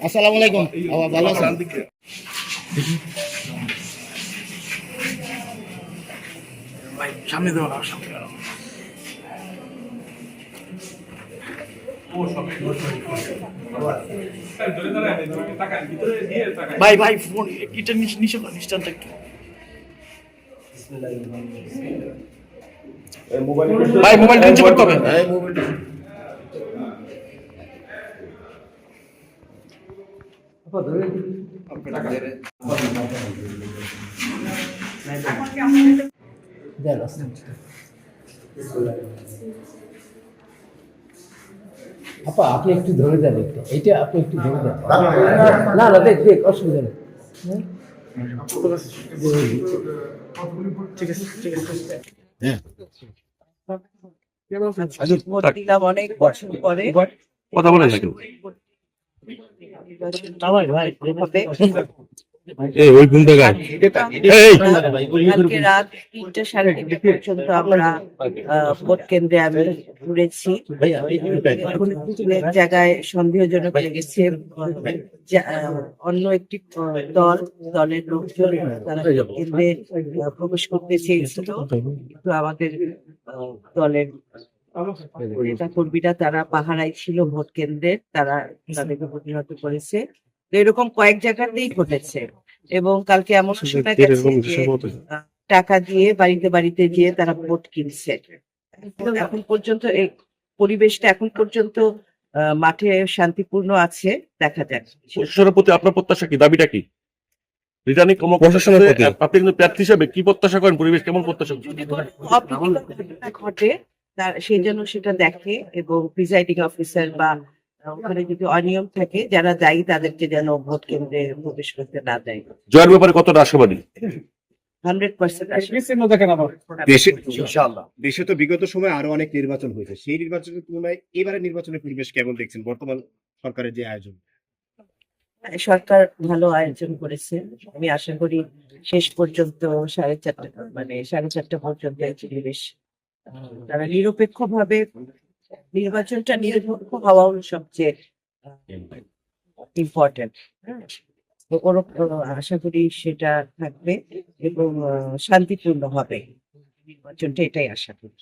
আসসালামু আলাইকুম বাবা ভালো আছেন? সামনে দেওয়া সামনে ভাই ভাই ফোন এটা নিচে নিচটানটা একটু। ভাই মোবাইলটা নিচে করতে হবে আপা আপনি একটু ধরে দেন একটু এইটা আপনি একটু ধরে দেন না না দেখ দেখ অসুবিধা নেই হ্যাঁ? ভোট দিলাম অনেক বছর পরে কথা কেউ এই, ওই জায়গায় এই। কালকে রাত তিনটে সাড়ে তিনটে পর্যন্ত আমরা ভোট কেন্দ্রে আমি ঘুরেছি। জায়গায় সন্দেহজনক লেগেছে। অন্য একটি দল, দলের লোকজন তারা কেন্দ্রে প্রবেশ করতে চেয়েছিল। কিন্তু আমাদের দলের নেতা কর্মীরা তারা পাহারায় ছিল ভোট কেন্দ্রে তারা তাদেরকে প্রতিহত করেছে। এরকম কয়েক জায়গাতেই ঘটেছে এবং কালকে এমন শোনা গেছে টাকা দিয়ে বাড়িতে বাড়িতে গিয়ে তারা ভোট কিনছে। এখন পর্যন্ত এই পরিবেশটা এখন পর্যন্ত আহ, মাঠে শান্তিপূর্ণ আছে দেখা যাক। প্রশাসনের প্রতি আপনার প্রত্যাশা কি? দাবিটা কি? রিটার্নিং আপনি কিন্তু প্রার্থী হিসেবে কি প্রত্যাশা করেন? পরিবেশ কেমন প্রত্যাশা ঘটে তার সেই জন্য সেটা দেখে এবং প্রিজাইডিং অফিসার বা ওখানে যদি অনিয়ম থাকে যারা দায়ী তাদেরকে যেন ভোট কেন্দ্রে প্রবেশ করতে না দেয়। জয়ের ব্যাপারে কতটা আশাবাদী? দেশে তো বিগত সময় আরও অনেক নির্বাচন হয়েছে। সেই নির্বাচনের তুলনায় এবারে নির্বাচনের পরিবেশ কেমন দেখছেন? বর্তমান সরকারের যে আয়োজন। সরকার ভালো আয়োজন করেছে। আমি আশা করি শেষ পর্যন্ত সাড়ে চারটা মানে সাড়ে চারটা পর্যন্ত পরিবেশ তারা নিরপেক্ষ ভাবে নির্বাচনটা নিরপেক্ষ হওয়াও সবচেয়ে ইম্পর্টেন্ট আশা করি সেটা থাকবে এবং শান্তিপূর্ণ হবে। নির্বাচনটা এটাই আশা করি।